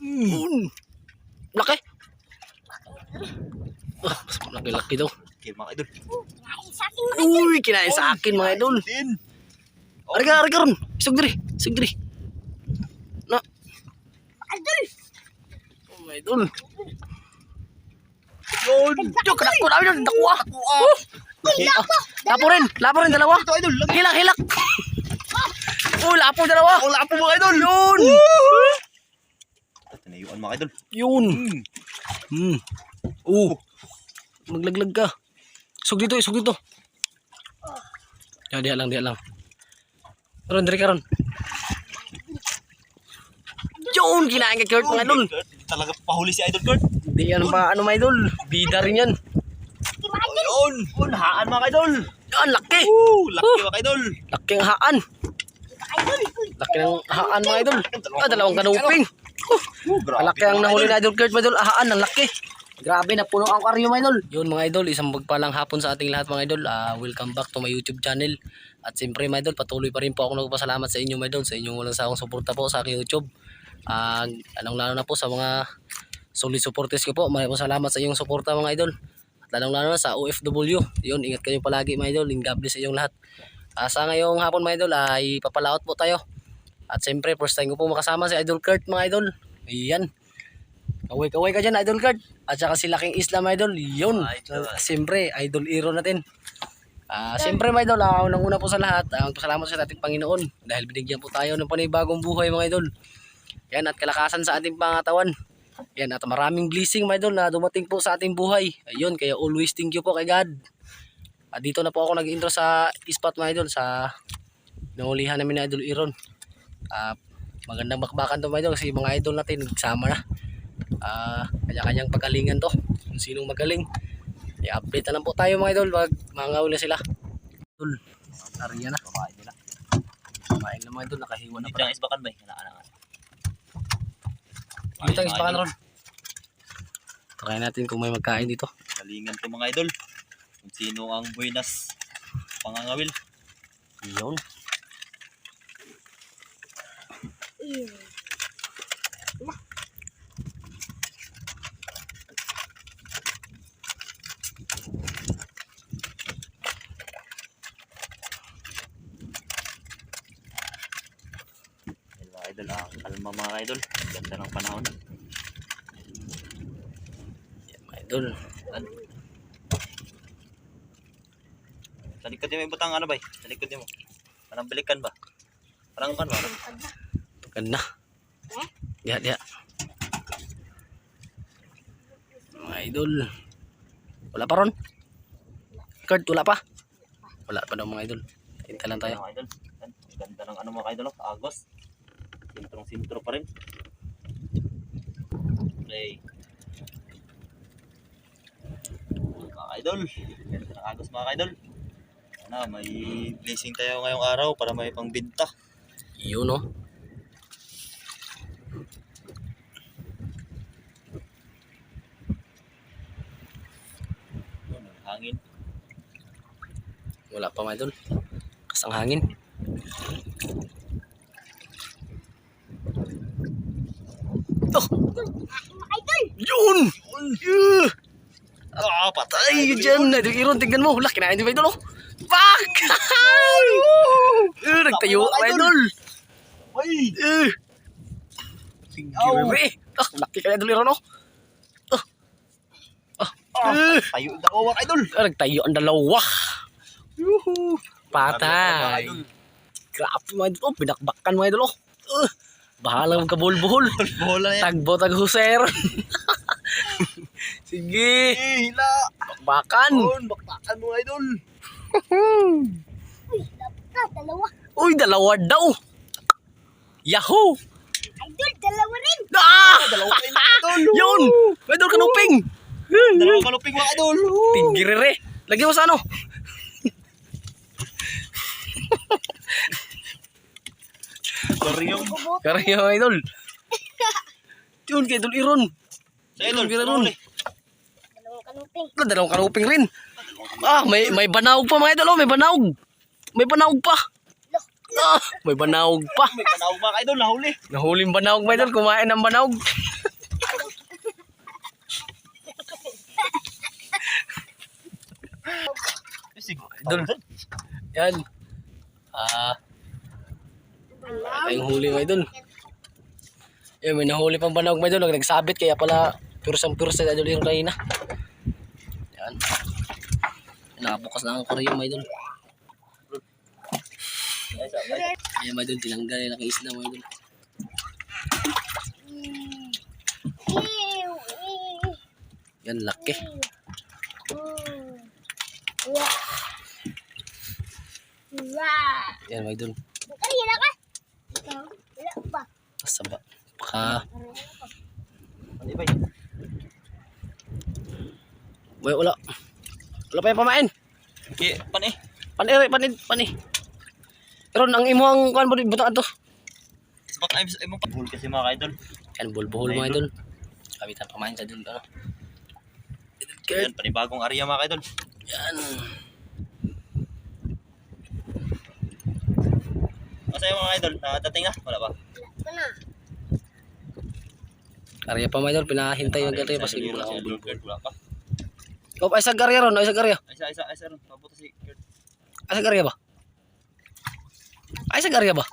Mm. Laki. Ah, laki-laki daw. Okay, mga idol. Uy, kinain sa akin mga idol. Din. Arga, arga ron. Isog diri, isog diri. Na, Idol. oh, mga idol. Yun. Yo, kadako na idol, dako ah. Ah, Lapo rin, lapo rin dalawa. Hilak, hilak. Uy, lapo dalawa. Wala po mga idol. Yun. Tinayuan mga idol. Yun. Hmm. Hmm. Oh. Maglaglag ka. Isog dito, isog dito. Ya, dia lang, dia lang. Ron, diri ka ron. Yun, kinain ka Kurt mga idol. Kurt, Hindi talaga pahuli si idol Kurt. Di yan pa, ano mga idol. Bida rin yan. Ba idol? Yun. Unhaan mga idol. Yan, laki. Woo. Laki mga idol. Laki ang haan. Laki ng haan mga idol. Ah, dalawang kanuping. Grabe Malaki ang nahuli na idol Kurt mga idol. Ahaan, ang laki. Grabe, napuno ang aquarium mga idol. Yun mga idol, isang magpalang hapon sa ating lahat mga idol. Ah, welcome back to my YouTube channel. At siyempre mga idol, patuloy pa rin po ako nagpasalamat sa inyo mga idol. Sa inyong walang sawang suporta po sa aking YouTube. Ah, anong lalo na po sa mga solid supporters ko po. Maraming salamat sa inyong suporta mga idol. At lalong lalo na sa OFW. Yun, ingat kayo palagi mga idol. And God bless sa inyong lahat. Ah, sa ngayong hapon mga idol ay papalaot po tayo. At siyempre, first time ko po makasama si Idol Kurt mga idol. Ayan. Kaway-kaway ka dyan, Idol Kurt. At saka si Laking Islam, Idol. Yun. Idol. Siyempre, Idol Iro natin. Ah, siyempre mga idol, ah, unang-una po sa lahat, ang pasalamat sa ating Panginoon dahil binigyan po tayo ng panibagong buhay mga idol. Yan at kalakasan sa ating pangatawan. Yan at maraming blessing mga idol na dumating po sa ating buhay. Ayun, kaya always thank you po kay God. At dito na po ako nag-intro sa spot mga idol sa nangulihan namin na idol Iron. Ah, magandang bakbakan to mga idol kasi mga idol natin nagsama na. Ah, kanya-kanyang pagalingan to. Kung sinong magaling. I-update na lang po tayo mga idol pag mangaw na sila. Idol, ariya na. Kumain nila. Kumain na mga idol, nakahiwa na pala. isbakan ba? Hinaan Dito ang ispakan ron. Try natin kung may magkain dito. Galingan to mga idol. Kung sino ang buenas pangangawil. Yun. Mga idol, ah, kalma mga idol. Ganda ng panahon. Yan mga idol. Sa likod niyo may butang ano ba? Sa likod mo. Parang balikan ba? Parang kan ba? Ganda. Diha, diha. Mga idol. Wala pa ron? Kurt, wala pa? Wala pa daw mga idol. Hintay lang tayo. Mga idol. Ganda ng ano mga idol. oh, Agos. Sintrong sintro pa rin. Play. Mga idol. Ganda ng agos mga idol. Ano, may blessing tayo ngayong araw para may pangbinta. Yun oh. Yun, ang hangin. Wala pa mga idol. Kasang hangin. Oh! Idol. Yun! Yeah! Ah, Ay, dyan. Idol Iron, tignan mo. Wala, kinain ba idol? oh? Fuck! Eh, nagtayo idol. idol. Uy! Eh. Aw. Grabe. Ah, laki ka idol Iron oh. Ah. Ah. Ah, Eh. tayo daw mga idol. Ah, nagtayo ang dalawa. Yuhu. Patay. Grabe mga idol. Oh, binakbakan mga idol oh. Uh, bahala mong yan. Tagbo tag huser. Sige. Eh, hila. Bakbakan. Yun, bakbakan mga idol. Uy, dalawa. Uy, dalawa daw. Yahoo! Dalawa rin. Ah! Dalawa mga idol. Yun! Idol kanuping! Dalawang kaluping mga idol. Tigirere. Lagyan mo sa ano? Karyong. Kaya mga idol. Yun, kay Idol Iron. Sa idol, ganun. huli. Dalawang kanuping. Ah, Dalawang kanuping rin. Ah, may may banaog pa mga idol. Oh, may banaog. May banaog pa. Ah, may banaog pa. May banaog pa kayo nahuli. Nahuling banaog ba idol? Kumain ng banaog. Oh, idol. Yan. Ah. Tayong huli idol. Eh, may nahuli pang banaog ba idol? Nagsabit kaya pala pursang pursa idol yung kanina. Yan. Nakabukas na ang kuryo idol. Ayan mga idol, tinanggal yung nakaisla mga idol. Yan, laki. Yan mga idol. Pa. Saba. Baka, ba? wala, wala. Pa yung pamain. Okay, pan eh. Pani, pani, Pero ang imo ang kuan mo buta to. Sa baka ay ay mong pagbuhol kasi mga idol. Yan bulbuhol mga idol. Kabitan pamain sa dun ano. Yan, panibagong area mga idol. Yan. Masaya mga idol, nakadating na? Wala pa. Wala. Karya pa mga idol, pinahintay yung karya Sa kasi wala akong bulbul. Wala pa. Oh, ay sa karya ron, ay sa karya. Ay, isa, isa, isa ron. Mabuta si Kurt. Ay sa karya ba? Ay sa karya ba?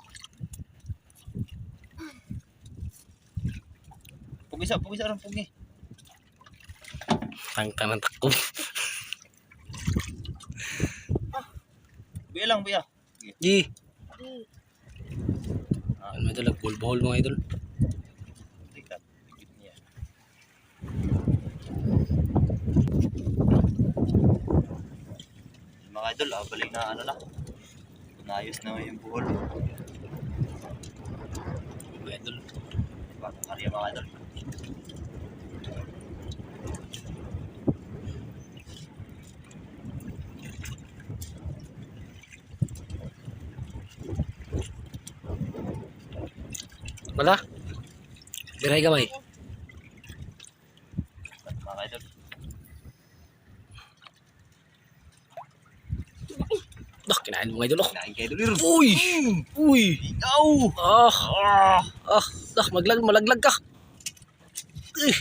Pugisa, pugisa ron, pugi. Tangka ng takbo. Buya lang, buya. Di. Yan mga idol, nagbulbuhol mga idol. Mga idol, ah, balik na ano na. Naayos na yung buhol. Mga idol. Bagong area mga idol. Wala? Biray gamay. Mga idol. Kinain mo mga idol. oh. Kinain kayo idol. Uy! Uy! Ikaw! Ah! Ah! Ah! Dah, maglag, malaglag ka. Eh!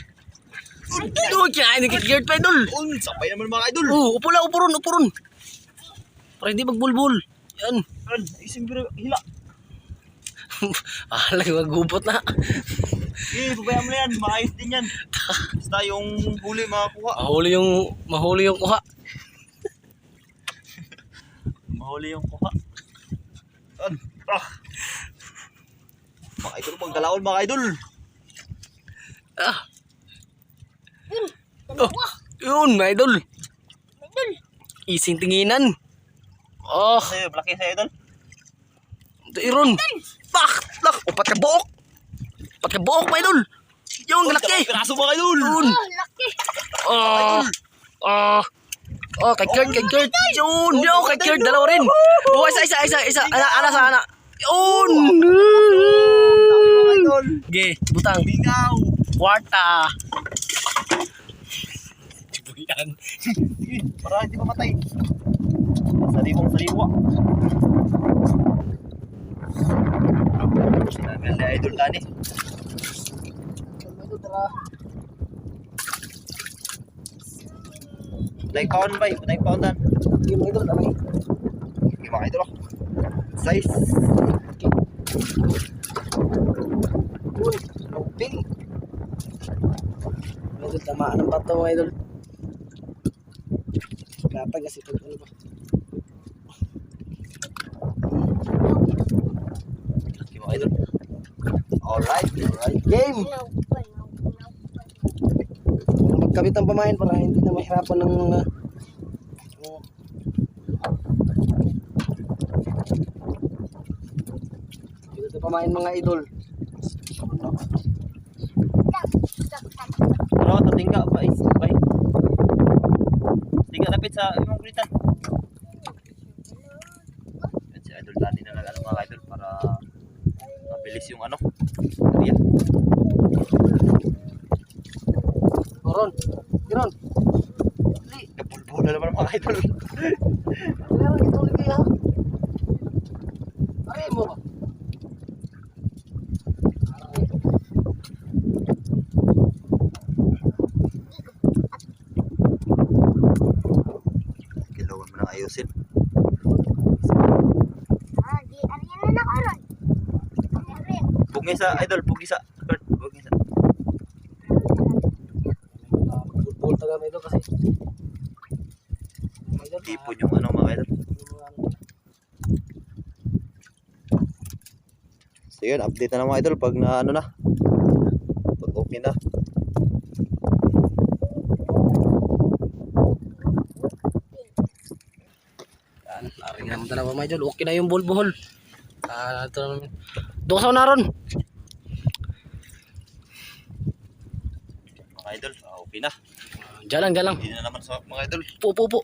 Uy, kinain ni Kikird pa idol. Un, sabay naman mga idol. Oh, upo lang, upo ron, upo ron. Para hindi magbulbul. Yan. An, isang biro, hila. ah, lagi magubot na. Eh, pabayaan mo yan. Maayos din yan. Basta yung huli makakuha. Mahuli yung, mahuli yung kuha. Mahuli yung kuha. An, ah. Mga idol, magdalaon mga idol. Ah, Dalawa. yun, mga idol. Idol. Ising tinginan. Oh, Sa'yo, blaki sa'yo idol. iron. Pak! Lak! Upat ka buok! Upat ka buok, mga idol! Yung laki! Piraso mga idol. Yun! Oh, laki. Oh! Oh! Oh, kay Kurt, kay Kurt. Yun! Yo, kay Kurt, dalawa rin. Oh, isa, isa, isa, isa. Ana, ana sa ana. Mga idol. Ge, butang. Bingaw. Kwarta. Yan. Para hindi mamatay. Sariwang sariwa. Sinagal na idol tani. Like pound ba? Pound tan. Yung mga idol, tamay. Okay, mga idol. Size. Uy, luping. Idol, tamaan ng bato mga idol. Gatag kasi pag ano ba. Alright, alright. Game! Ilaw pa, ilaw pa, ilaw pa. Magkabit ang pamain para hindi na mahirapan ng mga uh, Dito pamain mga idol. Ano, tatingga pa is bay. Tingga tapit sa imong kulitan. Yan si idol tani na nag ano mga idol para mabilis yung ano. Area. Koron. Kiron. Napulbulo na naman mga idol. Meron ito ulit kaya. Aray mo ba? Kailangan mo nang ayusin. Pugisa, idol, pugisa. Kurt, pugisa. Bulbul taga mga idol kasi. Tipon yung ano mga idol. So yun, update na lang mga idol pag na ano na. Pag okay na. Aring naman dalawa mga idol. Okay na yung bulbuhol. Ah, ito naman. Doon sa unaron. Mga idol, ah, okay na. Diyan lang, diyan lang. Hindi na naman sa mga idol. Po, po, po.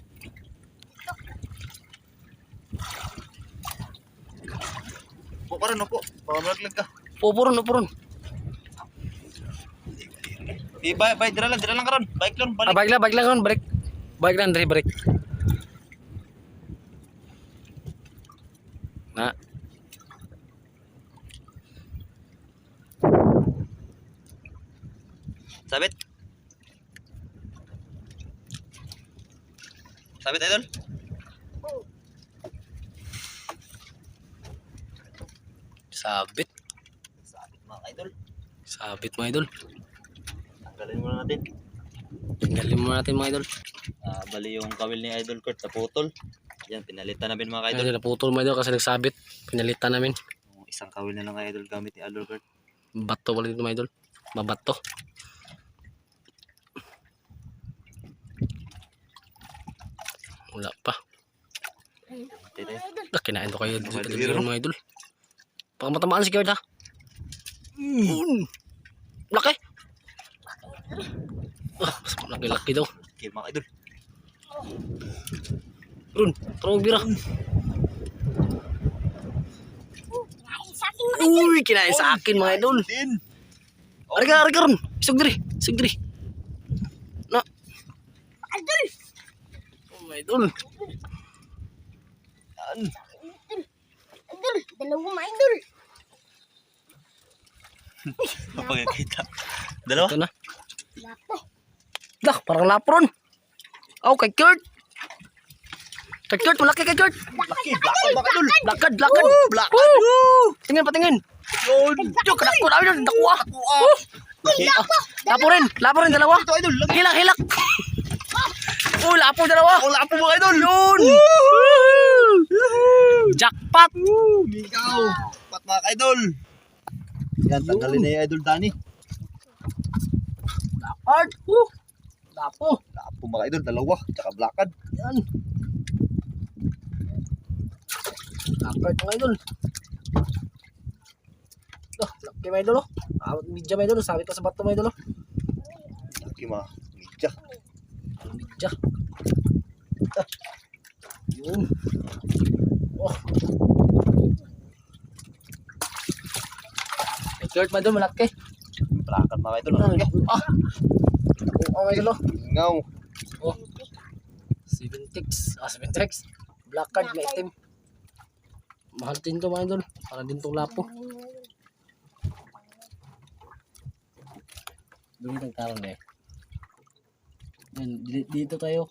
Po ka rin, po. Baka malaglag ka. Po, po ron, po ron. Di, bay, bay, dira lang, dira lang ka ron. Bike lang, Ah, balik. balik lang, balik lang ron. Break. Balik lang, Dre, break. Na. Sabit. Sabit, idol. Sabit. Sabit, mga idol. Sabit mga idol. Tanggalin muna natin. Tinggalin mo natin mga idol. Ah, bali yung kawil ni Idol Kurt na putol. Yan, pinalitan namin mga idol. Idol. naputol mga idol kasi nagsabit. Pinalitan namin. Isang kawil na lang Idol gamit ni Idol Kurt. Bato pala dito mga idol. Mabato. Wala pa. Ah, kinain to kayo dito Mga idol. Baka matamaan si Kurt ha. Mm. Laki. Ah, mas laki-laki daw. Okay, mga idol. Run, tawag bira. Mga Uy, kinain sa akin mga idol. Arga, arga ron. Isog diri, isog diri. Na, idol. Oh my idol. Yan. Idol. Dalawa mga idol. Mapagkakita. Dalawa? Ito na. Lapo. Dah, parang lapron. Oh, kay Kurt. Kay Kurt, malaki kay Kurt. Laki, lakad mga idol. Lakad, lakad. Lakad. Tingin pa, tingin. Yun. Yo, kadako na yun, dakuha. Laki. Ah, Lapo rin, lapo rin, dalawa. Hilak, hilak. Oh, lapo dalawa. Wala po mga idol. Yun. Jackpot. Ikaw. Pat mga idol. Yan, tanggalin na yung idol Dani. Hard. Uh. Lapo. Lapo mga idol, dalawa. Tsaka blakad. Yan. Lakad mga idol. Oh, laki mga idol oh. Awat media mga idol, sabit pa sa bato mga idol oh. Laki mga media. Ah. Yun. Oh. Kurt mga idol, malaki. Blakad mga idol. Laki. Ah. Oh, mga oh. Ngaw. Oh. 7 ticks. Ah, 7 ticks. Black card na itim. Mahal din to mga idol. Para din tong lapo. Doon ang tarang eh. Yan, di- dito tayo.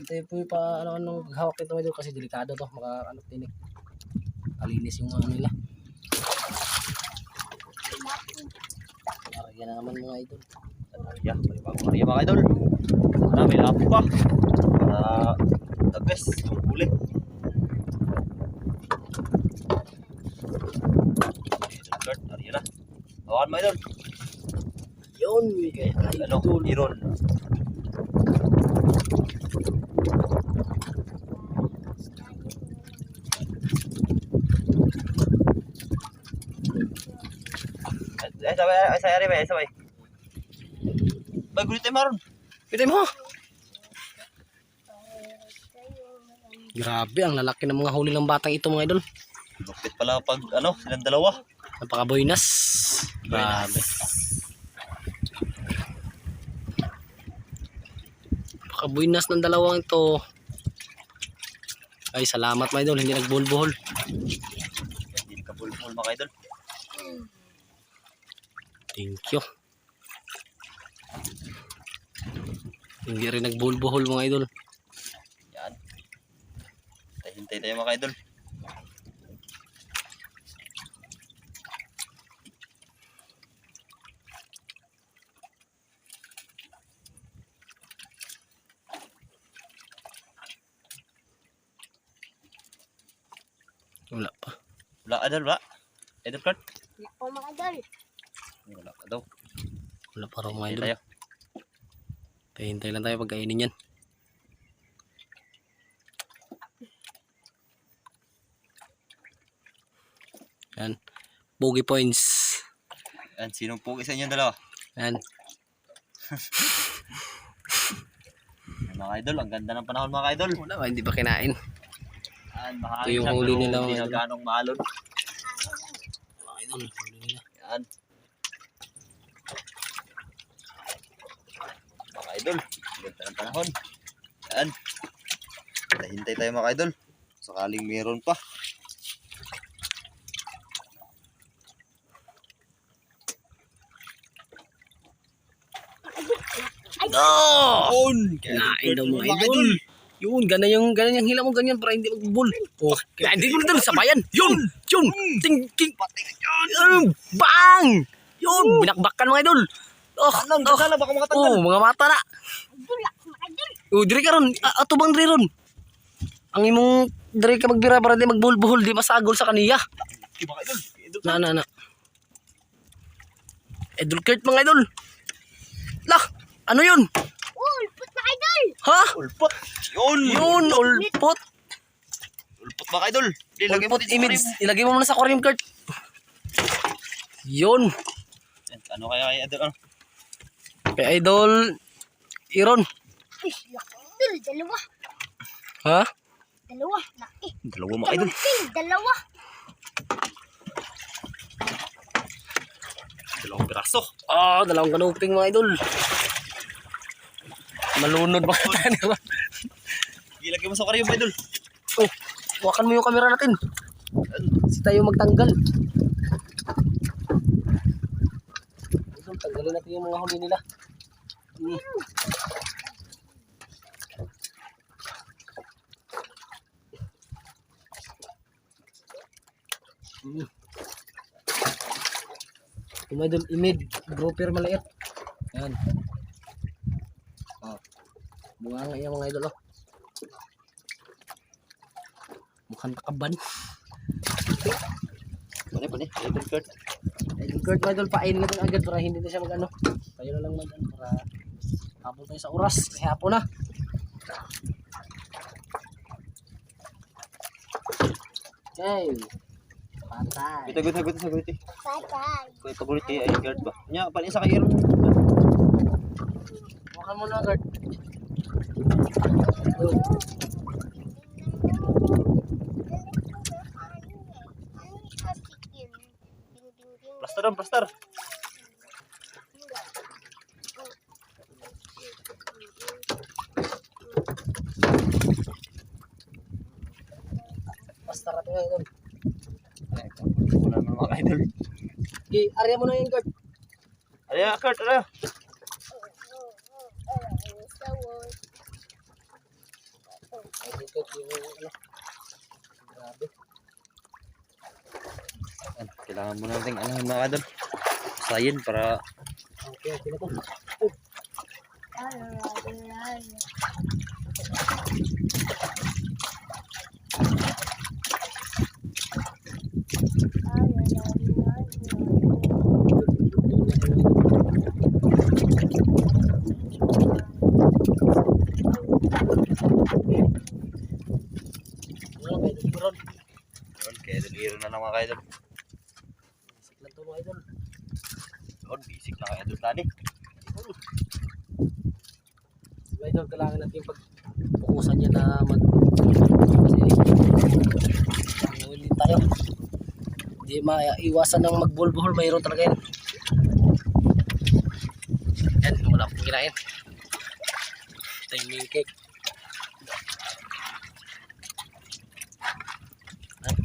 Dito po pa ano ano hawak nito idol kasi delikado to. Maka ano tinik. Kalinis yung ano nila. Arya na naman mga idol. Arya, may bagong Arya mga idol. Sana may lapo pa. Para the best. Huli. Idol Kurt, Arya na. Hawakan mga idol. Yun, kay Ano, idol. Iron. Sabay, ay, sabay, sabay, sabay. Bagulit tayo maron. Pitay mo. Grabe, ang lalaki ng mga huli ng batang ito mga idol. Lupit pala pag, ano, silang dalawa. Napaka-boynas. Grabe. Napaka-boynas ng dalawang ito. Ay, salamat mga idol. Hindi nagbulbuhol. Hindi pulpul mga idol. Thank you. Hindi rin nagbuhol-buhol mga idol. Yan. Hintay tayo mga idol. Wala pa. Wala, Adol, wala. Edward? Wala pa, mga Adol. Wala pa daw. Wala pa raw mga idol. tayo. Kaya hintay lang tayo pagkainin yan. Yan. Bogey points. Yan, sinong pugi sa inyong dalawa? Yan. Mga idol, ang ganda ng panahon mga idol. Wala ba, hindi pa kinain. Yan, Ito mahangin yung huli nila, Hindi na ganong maalon. Mga idol, huli nila. Yan. Mga idol, ganda ng panahon. Yan. Hintay tayo mga idol. Sakaling meron pa. Oh! On! Kinain daw mga idol. Yun, ganun yung, ganun yung hila mo, ganyan para hindi magbubul. Oh, kinain din mo na doon sa bayan. Yun! Yun! Ting, ting, Yun! Bang! Yun! Binakbakan mga idol. Oh, Anong, oh, baka makatanggal. oh, mga mata na. Idol ako mga idol. Oh, diri ka ron. Ah, ato bang diri ron? Ang imong diri ka magbira para di magbuhol-buhol, di masagol sa kaniya. Na, na, na. Idol Kurt mga idol. Lah, ano yun? Oh, ulpot mga idol. Ha? Ulpot. Yun. Yun, ulpot. Ulpot mga idol. Ilagay mo Ulpot dito sa image. Ilagay mo muna sa aquarium, Kurt. Yun. Ano kaya kay idol? Ano? Kay Idol Iron. Idol. Dalawa. Ha? Dalawa. Laki. Dalawa mga idol. Kaluping. Dalawa. Dalawang piraso. Ah, dalawang kanuping mga idol. Malunod mga tayo. Ilagay mo sa aquarium mga idol. oh, hawakan mo yung camera natin. Kasi tayo magtanggal. Idol, tanggalin natin yung mga huli nila. Hmm. Hmm. Idol, imid, grouper maliit. Yan. Oh. Bunga nga yung mga idol, oh. Mukhang takaban. Pane, pane. Idol Kurt. Idol Kurt, mga idol, pain natin agad para hindi na siya mag-ano. Tayo na lang mag ano, para hapon tayo sa oras. Kasi hapon na. Okay. Pantay. Ito, ito, ito, ito, ito. Patay. Kaya pagulit kay ay Kurt ba? Nya, panin sa kay Aaron. Mukhang mo na. Oh. Plaster plaster. Basta natin nga idol. Ay, Wala naman mga idol. Area mo na yun, Kurt. Alaya, Kurt, yung ano. Grabe. Kailangan mo natin ano mga idol. Sayin para Okay, okay na to. Ano, may idol Ron. Yun, kaya idol hero na lang mga idol. Isip lang to mga idol. Yun, basic na kay idol tani. Mga idol, kailangan natin yung pagpukusan niya na mag kasi hindi tayo hindi maiwasan ng magbulbuhol mayroon talaga yan yan wala akong kinain. Timing cake Yan.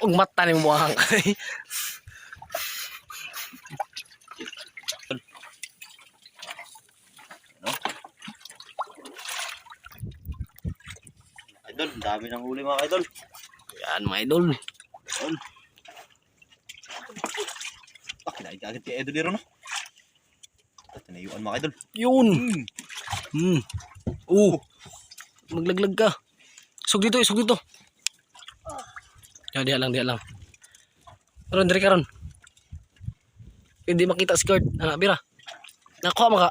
Ug mata ni mo ang dami ng huli mga idol. Yan mga idol. Yun. Ah, kinain ka agad kay idol hero no? tinayuan mga idol. Yun. Hmm. Oh. Maglaglag ka. Sug dito, isug dito. Ya, diha lang, diha lang. Karon, diri karon. Hindi makita skirt. Anak, bira. Nakuha maka.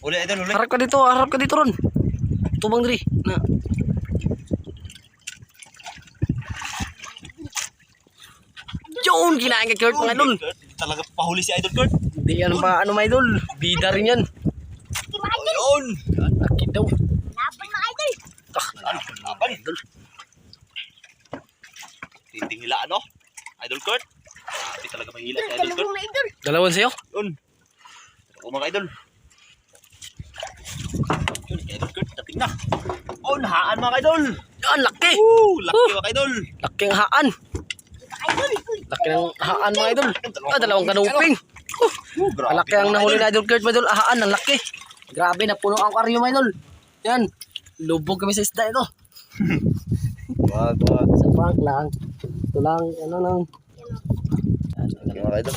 Uli idol, uli. Harap ka dito, harap ka dito ron. Tubang diri. Na. Yun, kinain ka Kurt mga idol. Talaga pahuli si idol Kurt. Hindi yan pa ano mga idol. Bida rin yan. Idol? Ayun. Laki daw. Laban mga idol. Ah, Ano, laban. idol. Tinding hila ano? Idol Kurt. Hindi talaga may hila si Idol, dalawa Kurt. Dalawan sa'yo? Yun. O mga idol. Yun, idol Kurt, dating na. Oh, nahaan mga idol. Yan, laki. Woo, laki mga idol. Laki ang haan. Di ba idol? Uy, Laki ng haan mga idol. Ah, dalawang kanuping. Grabe Malaki ang nahuli na idol Kurt mga idol. Ahaan, ang laki. Grabe, napuno ang aquarium mga idol. Yan. Lubog kami sa isda ito. Wag, wag. Sa prank lang. Ito lang, ano lang. Laki mga idol.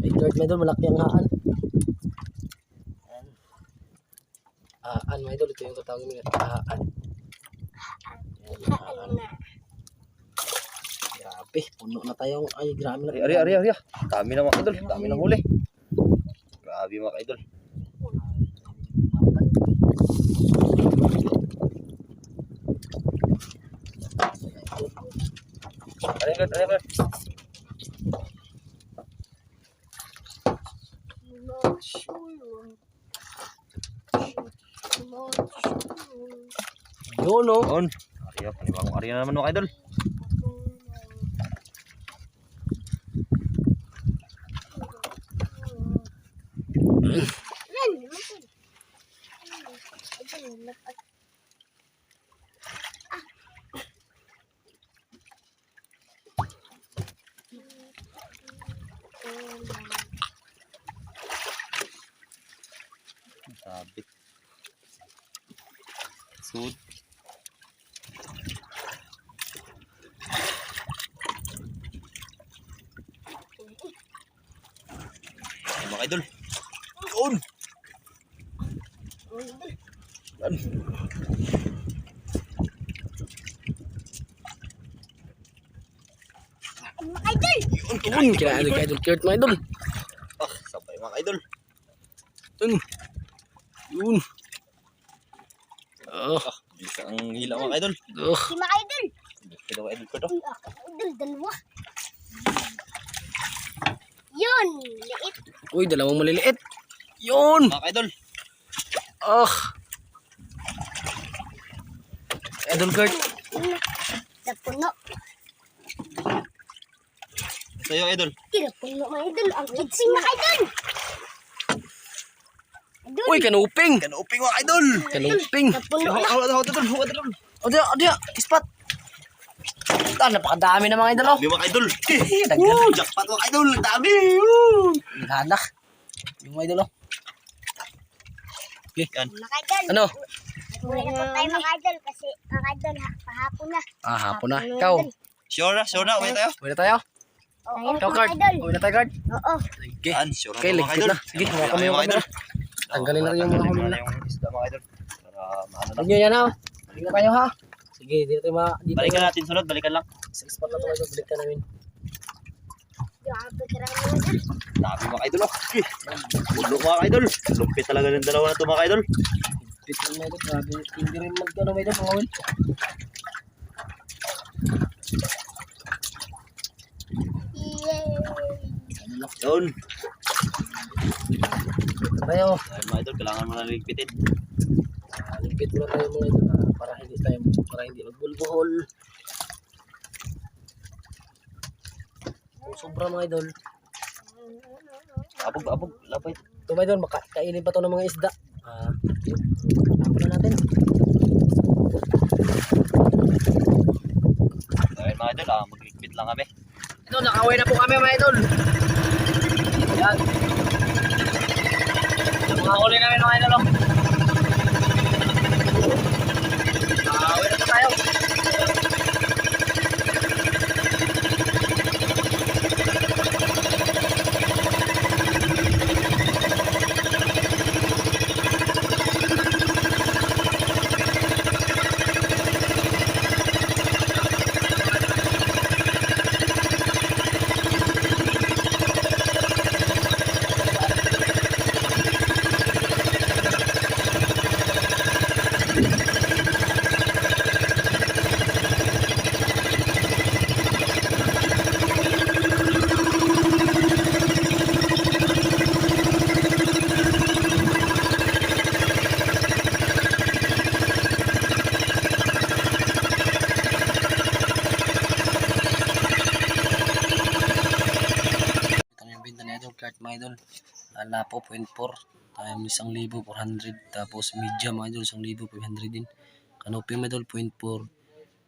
Ay, Kurt mga idol, malaki ang haan. Haan mga idol, ito yung tatawagin nila. Haan. Haan. Grabe, puno na tayo. Ay, grabe na. Ari, ari, ari, ari. Dami na mga idol. Dami na huli. Grabe mga idol. Ari, ari, ari, no? On. Ari, ah, panibagong ari na naman mga idol. On. Yan. Mga idol. Yun, Yun, kinain kay Idol Kurt mga idol. Ah, sabay mga idol. Yun. Yun. Oh, Ah, bilis ang hila mga idol. oh. Si mga idol. Pero idol ko to. Idol, dalawa. Yun, liit. Uy, dalawang maliliit. Yun. Mga idol. Oh. Idol Kurt. Napuno. Sa'yo idol. Napuno mga idol. Ang kitsing mga idol. Idol. Uy, kanuping. Kanuping mga idol. Kanuping. Napuno Hawak, na. hawak, hawak, idol. Hawak, idol. O diya, o diya. Ispat. Ah, napakadami na mga idol, oh. Dami mga idol. Dagdag. Jackpot mga idol. Dami. Naghanak. Yung mga idol, oh. Yan. Mga. Ano? Uwi na tayo mga idol kasi mga idol ha, pahapon na. Ah, hapon na. Mga Ikaw. Sure na, sure na. Uwi tayo. Uwi na tayo. Oo, Ikaw, mga idol. Uwi na tayo, Kurt. Oo. Sige. Sure na Okay, mga ligpit na. Sige, hawakan mo yung mga camera. Tanggalin na rin yung mga mga na. Huwag nyo yan, ha. Balik na tayo, ha. Sige, dito tayo ma... Balikan natin sunod, balikan lang. Sa spot na tayo, balik ka namin. Grabe ka rin mga idol. Dami mga idol. Oh. Bulo mga idol. Lumpit talaga ng dalawa na to mga idol. Bit lang mga idol. Grabe, hindi rin mag-ano mga idol, mga. Yay! Yun. Tayo. Ay, mga idol, kailangan mo na ligpitin. Ah, Ligpit muna tayo mga idol, ah, para hindi tayo, para hindi magbulbuhol. Oh, sobra mga idol. Abog, abog, lapay. Ito mga idol, makakainin pa to ng mga isda. Ah, yun. Tapon na natin. Ayun mga idol, ah, magligpit lang kami. Ito, nakaway na po kami mga idol. Yan. Yung mga huli namin mga idol. oh. Nakaway na po tayo. cart mga idol. Lapo 0.4 times 1,400 tapos medium mga idol 1,500 din. Canopy mga idol 0.4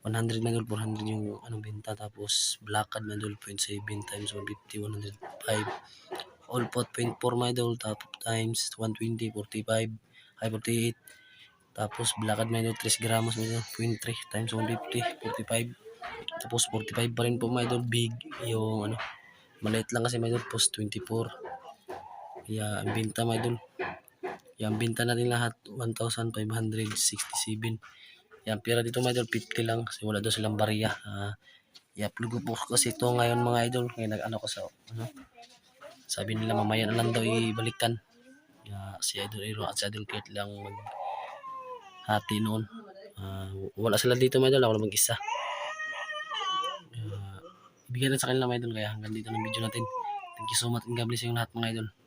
100 mga idol 400 yung ano benta tapos blackad mga idol 0.7 times 150 105 all pot 0.4 mga tapos times 120 45 ay 48 tapos blackad mga idol 3 gramos mga idol 0.3 times 150 45 tapos 45 pa rin po mga big yung ano maliit lang kasi mga post 24 kaya ang benta mga idol yung benta natin lahat. 1,567 yan pera dito mga idol 50 lang. Kasi wala daw silang barya. Uh, i-upload ko po kasi ito ngayon mga idol. Kaya nag-ano ko sa ano? Sabi nila mamaya na lang daw ibalikan. Kaya si Idol Iro at si Idol Kurt lang mag hati noon. Ah, wala sila dito mga idol ako lang mag-isa. Uh, ibigay rin sa kanila mga idol kaya hanggang dito ng video natin. Thank you so much and God bless yung lahat mga idol